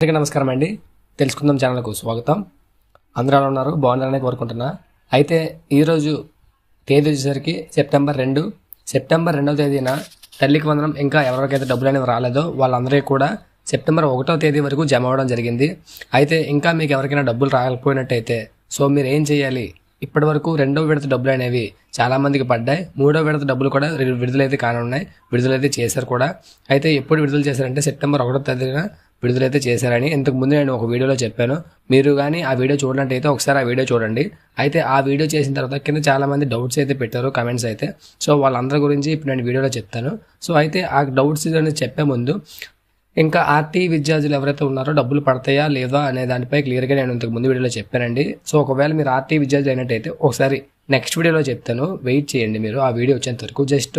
అందరికీ నమస్కారం అండి. తెలుసుకుందాం ఛానల్కు స్వాగతం. అందరూ ఎలా ఉన్నారు? బాగున్నారని కోరుకుంటున్నా. అయితే ఈరోజు తేదీ వచ్చేసరికి సెప్టెంబర్ రెండు. సెప్టెంబర్ రెండవ తేదీన తల్లికి వందనం ఇంకా ఎవరికైతే డబ్బులు అనేవి రాలేదో వాళ్ళందరికీ కూడా సెప్టెంబర్ ఒకటో తేదీ వరకు జమ అవ్వడం జరిగింది. అయితే ఇంకా మీకు ఎవరికైనా డబ్బులు రాకపోయినట్టయితే సో మీరు ఏం చేయాలి? ఇప్పటి వరకు రెండో విడత డబ్బులు అనేవి చాలా మందికి పడ్డాయి. మూడో విడత డబ్బులు కూడా విడుదలైతే కానున్నాయి. విడుదలైతే చేశారు కూడా. అయితే ఎప్పుడు విడుదల చేశారంటే సెప్టెంబర్ ఒకటో తేదీన విడుదలైతే చేశారని ఇంతకు ముందు నేను ఒక వీడియోలో చెప్పాను. మీరు కానీ ఆ వీడియో చూడనట్టయితే ఒకసారి ఆ వీడియో చూడండి. అయితే ఆ వీడియో చేసిన తర్వాత కింద చాలా మంది డౌట్స్ అయితే పెట్టారు కమెంట్స్ అయితే. సో వాళ్ళందరి గురించి ఇప్పుడు నేను వీడియోలో చెప్తాను. సో అయితే ఆ డౌట్స్ అనేది చెప్పే ముందు ఇంకా ఆర్టీ విద్యార్థులు ఎవరైతే ఉన్నారో డబ్బులు పడతాయా లేదా అనే దానిపై క్లియర్గా నేను ఇంతకు ముందు వీడియోలో చెప్పానండి. సో ఒకవేళ మీరు ఆర్టీ విద్యార్థులు అయినట్టయితే ఒకసారి నెక్స్ట్ వీడియోలో చెప్తాను. వెయిట్ చేయండి మీరు. ఆ వీడియో వచ్చేంత వరకు just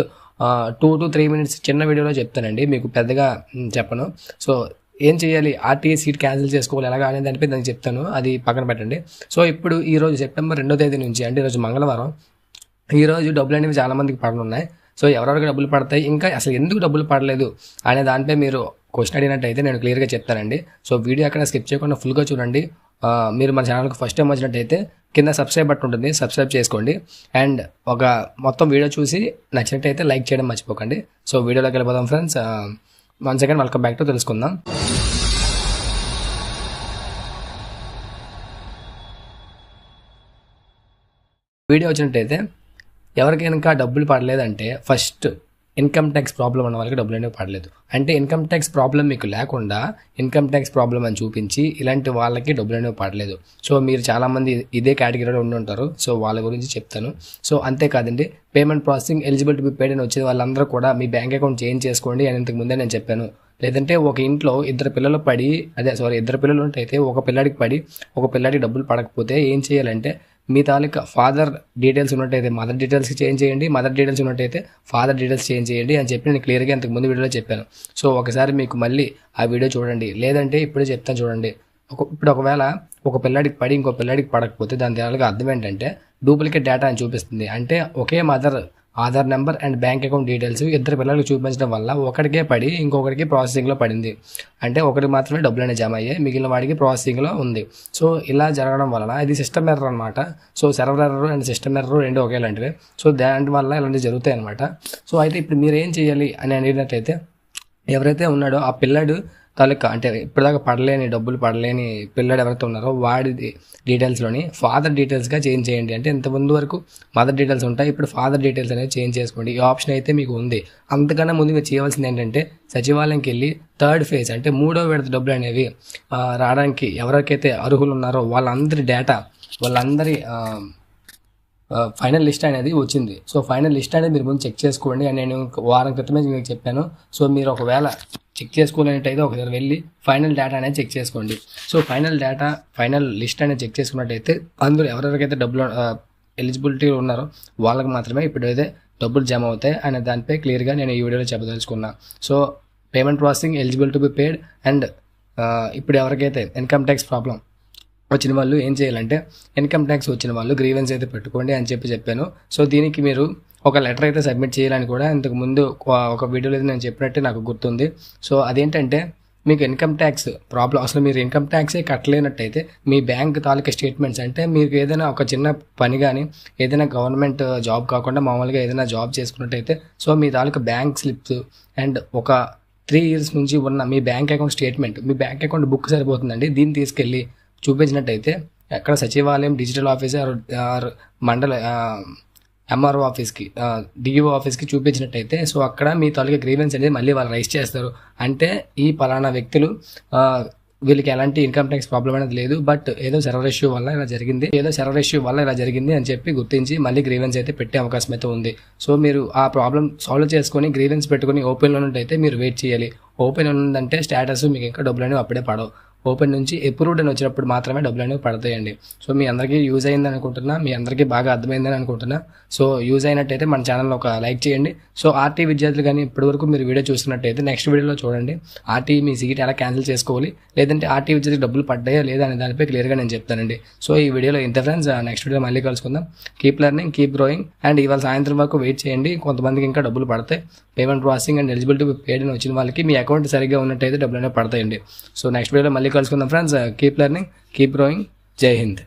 two to three minutes చిన్న వీడియోలో చెప్తానండి. మీకు పెద్దగా చెప్పను. సో ఏం చేయాలి? ఆర్టీఏ సీట్ క్యాన్సిల్ చేసుకోవాలి. ఎలాగా అనేది దానిపై నేను చెప్తాను. అది పక్కన పెట్టండి. సో ఇప్పుడు ఈ రోజు సెప్టెంబర్ రెండో తేదీ నుంచి అంటే ఈరోజు మంగళవారం ఈరోజు డబ్బులు అనేవి చాలామందికి పడనున్నాయి. సో ఎవరెవరికి డబ్బులు పడతాయి? ఇంకా అసలు ఎందుకు డబ్బులు పడలేదు? అనే దానిపై మీరు క్వశ్చన్ అడిగినట్టయితే నేను క్లియర్గా చెప్తానండి. సో వీడియో అక్కడ స్కిప్ చేయకుండా ఫుల్గా చూడండి. మీరు మన ఛానల్కి ఫస్ట్ టైం వచ్చినట్టయితే కింద సబ్స్క్రైబ్ బట్ ఉంటుంది. సబ్స్క్రైబ్ చేసుకోండి. అండ్ ఒక మొత్తం వీడియో చూసి నచ్చినట్టయితే లైక్ చేయడం మర్చిపోకండి. సో వీడియోలోకి వెళ్ళిపోదాం friends one second welcome back to తెలుసుకుందాం వీడియో వచ్చినట్టయితే ఎవరికైనా ఇంకా డబ్బులు పడలేదంటే ఫస్ట్ ఇన్కమ్ ట్యాక్స్ ప్రాబ్లం అన్న వాళ్ళకి డబ్బులు అనేవి పడలేదు. అంటే ఇన్కమ్ ట్యాక్స్ ప్రాబ్లం మీకు లేకుండా ఇన్కమ్ ట్యాక్స్ ప్రాబ్లం అని చూపించి ఇలాంటి వాళ్ళకి డబ్బులు అనేవి పడలేదు. సో మీరు చాలామంది ఇదే కేటగిరీలో ఉండి ఉంటారు. సో వాళ్ళ గురించి చెప్తాను. సో అంతేకాదండి payment processing eligibility be paid అని వచ్చే వాళ్ళందరూ కూడా మీ బ్యాంక్ అకౌంట్ చేంజ్ చేసుకోండి అని ఇంతకు ముందే నేను చెప్పాను. లేదంటే ఒక ఇంట్లో ఇద్దరు పిల్లలు పడి అదే సారీ ఇద్దరు పిల్లలు ఉంటే అయితే ఒక పిల్లాడికి పడి ఒక పిల్లాడికి డబ్బులు పడకపోతే ఏం చేయాలంటే మీ తాలూకా ఫాదర్ డీటెయిల్స్ ఉన్నట్టయితే మదర్ డీటెయిల్స్ చేంజ్ చేయండి మదర్ డీటెయిల్స్ ఉన్నట్టయితే ఫాదర్ డీటెయిల్స్ చేంజ్ చేయండి అని చెప్పి నేను క్లియర్గా ఇంతకు ముందు వీడియోలో చెప్పాను. సో ఒకసారి మీకు మళ్ళీ ఆ వీడియో చూడండి. లేదంటే ఇప్పుడే చెప్తాను చూడండి. ఒక ఇప్పుడు ఒకవేళ ఒక పిల్లాడికి పడి ఇంకో పిల్లాడికి పడకపోతే దాని తాలూకా అర్థం ఏంటంటే డూప్లికేట్ డేటా అని చూపిస్తుంది. అంటే ఒకే mother Aadhaar number and bank account details ఇద్దరు పిల్లలకు చూపించడం వల్ల ఒకరికే పడి ఇంకొకరికి ప్రాసెసింగ్లో పడింది. అంటే ఒకరికి మాత్రమే డబ్బులు జమ అయ్యాయి మిగిలిన వాడికి ప్రాసెసింగ్లో ఉంది. సో ఇలా జరగడం వలన ఇది సిస్టమ్ ఎర్రర్ అనమాట so server error and system error రెండు ఒకేలాంటివి. సో దాని వల్ల ఇలాంటివి జరుగుతాయి అనమాట సో అయితే ఇప్పుడు మీరు ఏం చేయాలి అని అడిగినట్టయితే ఎవరైతే ఉన్నాడో ఆ పిల్లాడు తాలూకా అంటే ఇప్పటిదాకా పడలేని డబ్బులు పడలేని పిల్లాడు ఎవరైతే ఉన్నారో వాడి డీటెయిల్స్లోని ఫాదర్ డీటెయిల్స్గా చేంజ్ చేయండి. అంటే ఇంత ముందు వరకు మదర్ డీటెయిల్స్ ఉంటాయి ఇప్పుడు ఫాదర్ డీటెయిల్స్ అనేది చేంజ్ చేసుకోండి. ఈ ఆప్షన్ అయితే మీకు ఉంది. అంతకన్నా ముందు మీరు చేయవలసింది ఏంటంటే సచివాలయంకి వెళ్ళి థర్డ్ ఫేజ్ అంటే మూడో విడత డబ్బులు అనేవి రావడానికి ఎవరికైతే అర్హులు ఉన్నారో వాళ్ళందరి డేటా వాళ్ళందరి ఫైనల్ లిస్ట్ అనేది వచ్చింది. సో ఫైనల్ లిస్ట్ అనేది మీరు ముందు చెక్ చేసుకోండి. అని నేను ఒక వారం క్రితమే మీకు చెప్పాను. సో మీరు ఒకవేళ చెక్ చేసుకోలేనట్టయితే ఒకసారి వెళ్ళి ఫైనల్ డేటా అనేది చెక్ చేసుకోండి. So final data final list అనేది చెక్ చేసుకున్నట్టయితే అందులో ఎవరెవరికైతే డబ్బులు ఎలిజిబిలిటీ ఉన్నారో వాళ్ళకి మాత్రమే ఇప్పుడైతే డబ్బులు జమ అవుతాయి అనే దానిపై క్లియర్గా నేను ఈ వీడియోలో చెప్పదలుచుకున్నా. So payment processing eligible to be paid and ఇప్పుడు ఎవరికైతే ఇన్కమ్ ట్యాక్స్ ప్రాబ్లం వచ్చిన వాళ్ళు ఏం చేయాలంటే ఇన్కమ్ ట్యాక్స్ వచ్చిన వాళ్ళు గ్రీవెన్స్ అయితే పెట్టుకోండి అని చెప్పి చెప్పాను. సో దీనికి మీరు ఒక లెటర్ అయితే సబ్మిట్ చేయాలని కూడా ఇంతకు ముందు ఒక- వీడియోలో అయితే నేను చెప్పినట్టే నాకు గుర్తుంది. సో అదేంటంటే మీకు ఇన్కమ్ ట్యాక్స్ ప్రాబ్లం అసలు మీరు ఇన్కమ్ ట్యాక్సే కట్టలేనట్టయితే మీ బ్యాంక్ తాలూకా స్టేట్మెంట్స్ అంటే మీకు ఏదైనా ఒక చిన్న పని కానీ ఏదైనా గవర్నమెంట్ జాబ్ కాకుండా మామూలుగా ఏదైనా జాబ్ చేసుకున్నట్టయితే సో మీ తాలూకా బ్యాంక్ స్లిప్స్ అండ్ ఒక త్రీ ఇయర్స్ నుంచి ఉన్న మీ బ్యాంక్ అకౌంట్ స్టేట్మెంట్ మీ బ్యాంక్ అకౌంట్ బుక్ సరిపోతుందండి. దీన్ని తీసుకెళ్ళి చూపించినట్టయితే ఎక్కడ సచివాలయం డిజిటల్ ఆఫీస్ ఆర్ ఆర్ మండల ఎంఆర్ఓ ఆఫీస్కి డిఈఓ ఆఫీస్కి చూపించినట్టయితే సో అక్కడ మీ తాలూకా గ్రీవెన్స్ అనేది మళ్ళీ వాళ్ళు రైస్ చేస్తారు. అంటే ఈ పలానా వ్యక్తులు వీళ్ళకి ఎలాంటి ఇన్కమ్ ట్యాక్స్ ప్రాబ్లం అనేది లేదు బట్ ఏదో సర్వర్ ఇష్యూ వల్ల ఇలా జరిగింది ఏదో సర్వర్ ఇష్యూ వల్ల ఇలా జరిగింది అని చెప్పి గుర్తించి మళ్ళీ గ్రీవెన్స్ అయితే పెట్టే అవకాశం అయితే ఉంది. సో మీరు ఆ ప్రాబ్లం సాల్వ్ చేసుకొని గ్రీవెన్స్ పెట్టుకొని ఓపెన్లో ఉన్నట్టయితే మీరు వెయిట్ చేయాలి. ఓపెన్ ఉందంటే స్టేటస్ మీకు ఇంకా డబ్బులు అనేవి అప్పుడే పడవు. ఓపెన్ నుంచి అప్రూవ్డ్ అని వచ్చినప్పుడు మాత్రమే డబ్బులు అనేవి పడతాయండి. సో మీ అందరికీ యూజ్ అయిందని అనుకుంటున్నా మీ అందరికీ బాగా అర్థమైందని అనుకుంటున్నా. సో యూజ్ అయినట్టయితే మన ఛానల్ ఒక లైక్ చేయండి. సో ఆర్టీ విద్యార్థులు కానీ ఇప్పటివరకు మీరు వీడియో చూస్తున్నట్టయితే నెక్స్ట్ వీడియోలో చూడండి. ఆర్టీ మీ సీట్ ఎలా క్యాన్సిల్ చేసుకోవాలి? లేదంటే ఆర్టీ విద్యార్థికి డబ్బులు పడ్డాయా లేదా అనే దానిపై క్లియర్గా నేను చెప్తానండి. సో ఈ వీడియోలో ఇంత ఫ్రెండ్స్. నెక్స్ట్ వీడియో మళ్ళీ కలుసుకుందాం. Keep learning keep growing. And ఇవాళ సాయంత్రం వరకు వెయిట్ చేయండి. కొంతమందికి ఇంకా డబ్బులు పడతాయి. Payment processing and eligibility paid అని వచ్చిన వాళ్ళకి మీ అకౌంట్ సరిగ్గా ఉన్నట్టయితే డబ్బులు అనేవి పడతాయండి. సో నెక్స్ట్ వీడియోలో మళ్ళీ కలుసుకుందాం friends keep learning keep growing జై హింద్